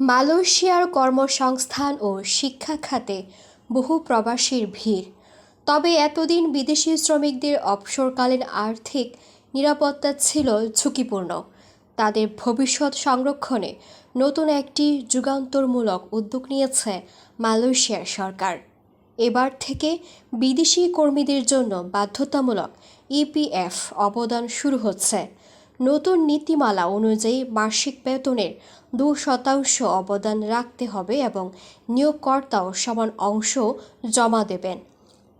মালয়েশিয়ার কর্মসংস্থান ও শিক্ষা খাতে বহু প্রবাসীর ভিড়। তবে এতদিন বিদেশি শ্রমিকদের অবসরকালীন আর্থিক নিরাপত্তা ছিল ঝুঁকিপূর্ণ। তাদের ভবিষ্যৎ সংরক্ষণে নতুন একটি যুগান্তরমূলক উদ্যোগ নিয়েছে মালয়েশিয়ার সরকার। এবার থেকে বিদেশি কর্মীদের জন্য বাধ্যতামূলক ইপিএফ অবদান শুরু হচ্ছে। নতুন নীতিমালা অনুযায়ী মাসিক বেতনের দু শতাংশ অবদান রাখতে হবে এবং নিয়োগকর্তাও সমান অংশ জমা দেবেন।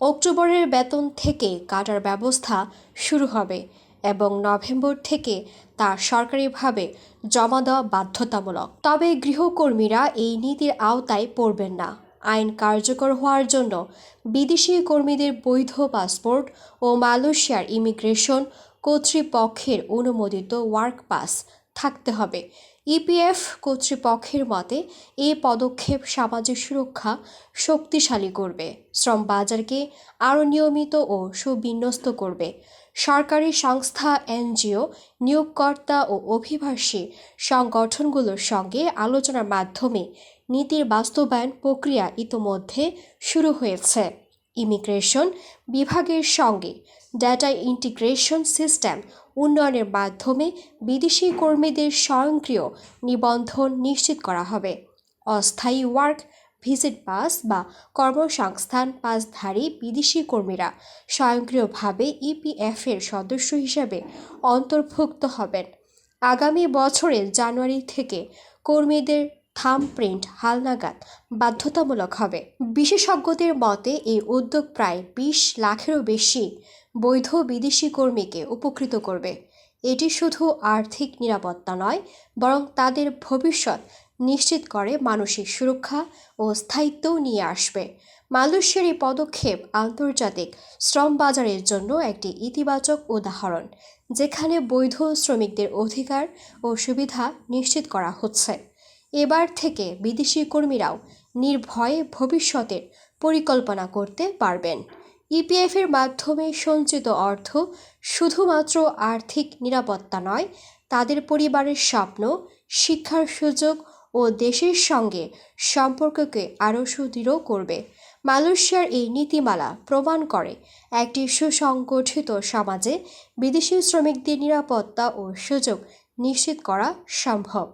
অক্টোবরের বেতন থেকে কাটার ব্যবস্থা শুরু হবে এবং নভেম্বর থেকে তা সরকারিভাবে জমা দেওয়া বাধ্যতামূলক। তবে গৃহকর্মীরা এই নীতির আওতায় পড়বেন না। আইন কার্যকর হওয়ার জন্য বিদেশি কর্মীদের বৈধ পাসপোর্ট ও মালয়েশিয়ার ইমিগ্রেশন কর্তৃপক্ষের অনুমোদিত ওয়ার্ক পাস থাকতে হবে। ইপিএফ কর্তৃপক্ষের মতে, এ পদক্ষেপ সামাজিক সুরক্ষা শক্তিশালী করবে, শ্রম বাজারকে আরও নিয়মিত ও সুবিন্যস্ত করবে। সরকারি সংস্থা এনজিও, নিয়োগকর্তা ও অভিবাসী সংগঠনগুলোর সঙ্গে আলোচনার মাধ্যমে নীতির বাস্তবায়ন প্রক্রিয়া ইতোমধ্যে শুরু হয়েছে। ইমিগ্রেশন বিভাগের সঙ্গে ডেটা ইন্টিগ্রেশন সিস্টেম উন্নয়নের মাধ্যমে বিদেশি কর্মীদের স্বয়ংক্রিয় নিবন্ধন নিশ্চিত করা হবে। অস্থায়ী ওয়ার্ক ভিজিট পাস বা কর্মসংস্থান পাসধারী বিদেশি কর্মীরা স্বয়ংক্রিয়ভাবে ইপিএফ এর সদস্য হিসেবে অন্তর্ভুক্ত হবেন। আগামী বছরের জানুয়ারি থেকে কর্মীদের থাম প্রিন্ট হালনাগাদ বাধ্যতামূলক হবে। বিশেষজ্ঞদের মতে, এই উদ্যোগ প্রায় বিশ লাখেরও বেশি বৈধ বিদেশি কর্মীকে উপকৃত করবে। এটি শুধু আর্থিক নিরাপত্তা নয়, বরং তাদের ভবিষ্যৎ নিশ্চিত করে মানসিক সুরক্ষা ও স্থায়িত্বও নিয়ে আসবে। মালয়েশিয়ার এই পদক্ষেপ আন্তর্জাতিক শ্রম বাজারের জন্য একটি ইতিবাচক উদাহরণ, যেখানে বৈধ শ্রমিকদের অধিকার ও সুবিধা নিশ্চিত করা হচ্ছে। এবার থেকে বিদেশি কর্মীরাও নির্ভয়ে ভবিষ্যতের পরিকল্পনা করতে পারবেন। ইপিএফের মাধ্যমে সঞ্চিত অর্থ শুধুমাত্র আর্থিক নিরাপত্তা নয়, তাদের পরিবারের স্বপ্ন, শিক্ষার সুযোগ ও দেশের সঙ্গে সম্পর্ককে আরও সুদৃঢ় করবে। মালয়েশিয়ার এই নীতিমালা প্রমাণ করে একটি সুসংগঠিত সমাজে বিদেশি শ্রমিকদের নিরাপত্তা ও সুযোগ নিশ্চিত করা সম্ভব।